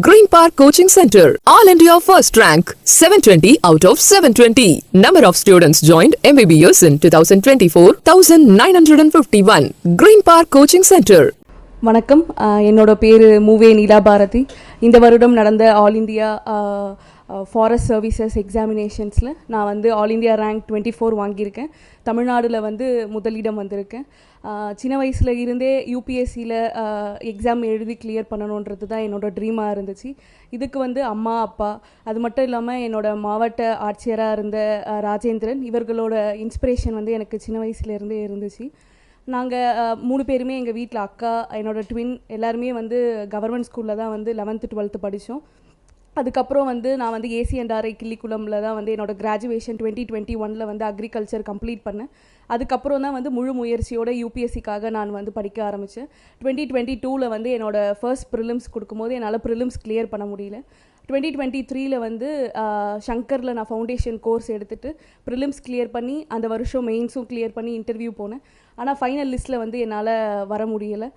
Green Park coaching centre all India first rank seven twenty out of seven twenty number of students join MBBS in two thousand twenty four thousand nine hundred and fifty one Green Park coaching centre வணக்கம் என்னோட பேர் மூவே நீலா பாரதி இந்த வருடம் நடந்த all India forest services எக்ஸாமினேஷன்ஸில் நான் வந்து all India rank twenty four வாங்கியிருக்கேன். தமிழ்நாடில் வந்து முதலிடம் வந்திருக்கேன். சின்ன வயசில் இருந்தே யூபிஎஸ்சியில் எக்ஸாம் எழுதி கிளியர் பண்ணணுன்றது தான் என்னோடய ட்ரீமாக இருந்துச்சு. இதுக்கு வந்து அம்மா அப்பா அது மட்டும் இல்லாமல் என்னோடய மாவட்ட ஆட்சியராக இருந்த ராஜேந்திரன் இவர்களோட இன்ஸ்பிரேஷன் வந்து எனக்கு சின்ன வயசுலேருந்தே இருந்துச்சு. நாங்கள் மூணு பேருமே எங்கள் வீட்டில் அக்கா என்னோடய ட்வின் எல்லாருமே வந்து கவர்மெண்ட் ஸ்கூலில் தான் வந்து லெவன்த்து டுவெல்த்து படித்தோம் அதுக்கப்புறம் வந்து நான் வந்து ஏசிஎன்ஆர்ஐ கிள்ளிக்குளம்ல தான் வந்து என்னோட கிராஜுவேஷன் டுவெண்ட்டி டுவெண்ட்டி ஒனில் வந்து அக்ரிகல்ச்சர் கம்ப்ளீட் பண்ணேன். அதுக்கப்புறம் தான் வந்து முழு முயற்சியோட யூபிஎஸ்சிக்காக நான் வந்து படிக்க ஆரம்பித்தேன் டுவெண்ட்டி டுவெண்ட்டி டூவில் வந்து என்னோட ஃபர்ஸ்ட் ப்ரிலிம்ஸ் கொடுக்கும்போது என்னால் ப்ரிலிம்ஸ் கிளியர் பண்ண முடியல. டுவெண்ட்டி டுவெண்ட்டி த்ரீல வந்து ஷங்கரில் நான் ஃபவுண்டேஷன் கோர்ஸ் எடுத்துகிட்டு ப்ரிலிம்ஸ் கிளியர் பண்ணி அந்த வருஷம் மெயின்ஸும் கிளியர் பண்ணி இன்டர்வியூ போனேன். ஆனால் ஃபைனல் லிஸ்ட்டில் வந்து என்னால் வர முடியலை.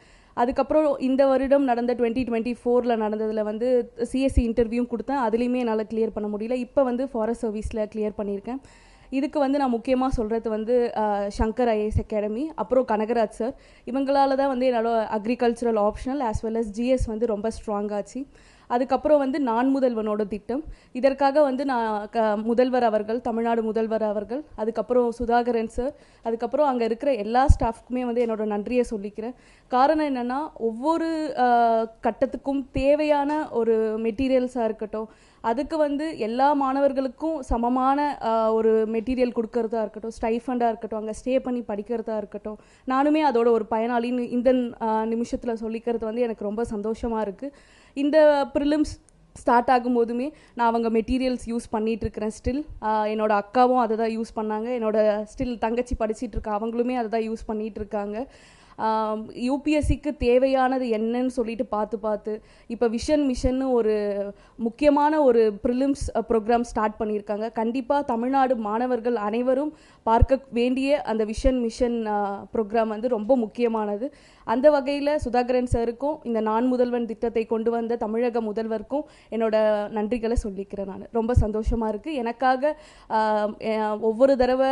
அதுக்கப்புறம் இந்த வருடம் நடந்த டுவெண்ட்டி டுவெண்ட்டி ஃபோரில் நடந்ததில் வந்து சிஎஸ்சி இன்டர்வியூவும் கொடுத்தேன். அதுலேயுமே என்னால் கிளியர் பண்ண முடியல. இப்போ வந்து ஃபாரஸ்ட் சர்வீஸில் கிளியர் பண்ணியிருக்கேன். இதுக்கு வந்து நான் முக்கியமாக சொல்கிறது வந்து சங்கர் ஐஏஎஸ் அகாடமி அப்புறம் கனகராஜ் சார் இவங்களால தான் வந்து என்னோட agricultural optional as well as GS வந்து ரொம்ப ஸ்ட்ராங்காச்சு அதுக்கப்புறம் வந்து நான் முதல்வனோட திட்டம். இதற்காக வந்து நான் க முதல்வர் அவர்கள் தமிழ்நாடு முதல்வர் அவர்கள் அதுக்கப்புறம் சுதாகரன் சார் அதுக்கப்புறம் அங்கே இருக்கிற எல்லா ஸ்டாஃப்க்குமே வந்து என்னோட நன்றியை சொல்லிக்கிறேன். காரணம் என்னென்னா ஒவ்வொரு கட்டத்துக்கும் தேவையான ஒரு மெட்டீரியல்ஸாக இருக்கட்டும் அதுக்கு வந்து எல்லா மாணவர்களுக்கும் சமமான ஒரு மெட்டீரியல் கொடுக்கறதா இருக்கட்டும் ஸ்டைஃபண்டாக இருக்கட்டும் அங்கே ஸ்டே பண்ணி படிக்கிறதா இருக்கட்டும் நானுமே அதோட ஒரு பயனாளின்னு இந்த நிமிஷத்தில் சொல்லிக்கிறது வந்து எனக்கு ரொம்ப சந்தோஷமாக இருக்குது இந்த ப்ரிலிம்ஸ் ஸ்டார்ட் ஆகும்போதுமே நான் அவங்க மெட்டீரியல்ஸ் யூஸ் பண்ணிகிட்ருக்கிறேன் ஸ்டில் என்னோட அக்காவும் அதை தான் யூஸ் பண்ணாங்க. என்னோடய ஸ்டில் தங்கச்சி படிச்சிட்ருக்கா அவங்களுமே அதை தான் யூஸ் பண்ணிகிட்ருக்காங்க இருக்காங்க யூபிஎஸ்சிக்கு தேவையானது என்னன்னு சொல்லிட்டு பார்த்து பார்த்து இப்போ விஷன் மிஷன்னு ஒரு முக்கியமான ஒரு ப்ரிலிம்ஸ் ப்ரோக்ராம் ஸ்டார்ட் பண்ணியிருக்காங்க. கண்டிப்பாக தமிழ்நாடு மாணவர்கள் அனைவரும் பார்க்க வேண்டிய அந்த விஷன் மிஷன் ப்ரோக்ராம் வந்து ரொம்ப முக்கியமானது. அந்த வகையில் சுதாகரன் சாருக்கும் இந்த நான் முதல்வன் திட்டத்தை கொண்டு வந்த தமிழக முதல்வருக்கும் என்னோட நன்றிகளை சொல்லிக்கிறேன் நான். ரொம்ப சந்தோஷமாக இருக்குது எனக்காக ஒவ்வொரு தடவை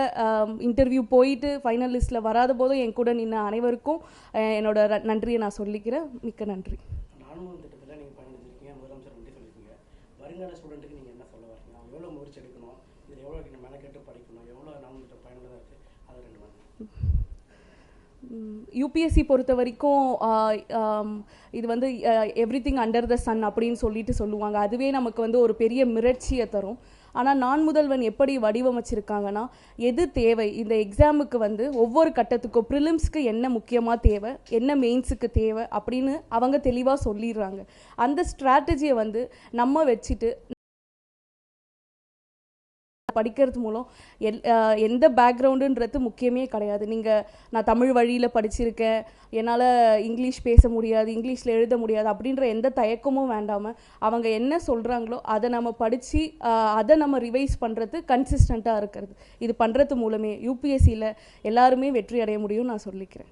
இன்டர்வியூ போயிட்டு ஃபைனல் லிஸ்ட்டில் வராத போதும் என் கூட நின்ன அனைவருக்கும் அஹ், என்னோட நன்றியை நான் சொல்லிக்கிறேன். மிக்க நன்றி. யூபிஎஸ்சி பொறுத்த வரைக்கும் இது வந்து everything under the sun அப்படின்னு சொல்லிட்டு சொல்லுவாங்க. அதுவே நமக்கு வந்து ஒரு பெரிய மிரட்சியை தரும். ஆனால் நான் முதல்வன் எப்படி வடிவமைச்சிருக்காங்கன்னா எது தேவை? இந்த எக்ஸாமுக்கு வந்து ஒவ்வொரு கட்டத்துக்கும் ப்ரிலிம்ஸ்க்கு என்ன முக்கியமாக தேவை? என்ன மெயின்ஸுக்கு தேவை? அப்படின்னு அவங்க தெளிவாக சொல்லிடுறாங்க. அந்த ஸ்ட்ராட்டஜியை வந்து நம்ம வச்சுட்டு படிக்கிறது மூலம் எல் எந்த பேக்ரவுண்டுன்றது முக்கியமே கிடையாது. நீங்கள் நான் தமிழ் வழியில் படிச்சிருக்கேன். என்னால் இங்கிலீஷ் பேச முடியாது இங்கிலீஷில் எழுத முடியாது அப்படின்ற எந்த தயக்கமும் வேண்டாமல் அவங்க என்ன சொல்கிறாங்களோ அதை நம்ம படித்து அதை நம்ம ரிவைஸ் பண்ணுறது கன்சிஸ்டண்ட்டாக இருக்கிறது. இது பண்ணுறது மூலமே. யூபிஎஸ்சியில் எல்லாருமே வெற்றி அடைய முடியும்னு நான் சொல்லிக்கிறேன்.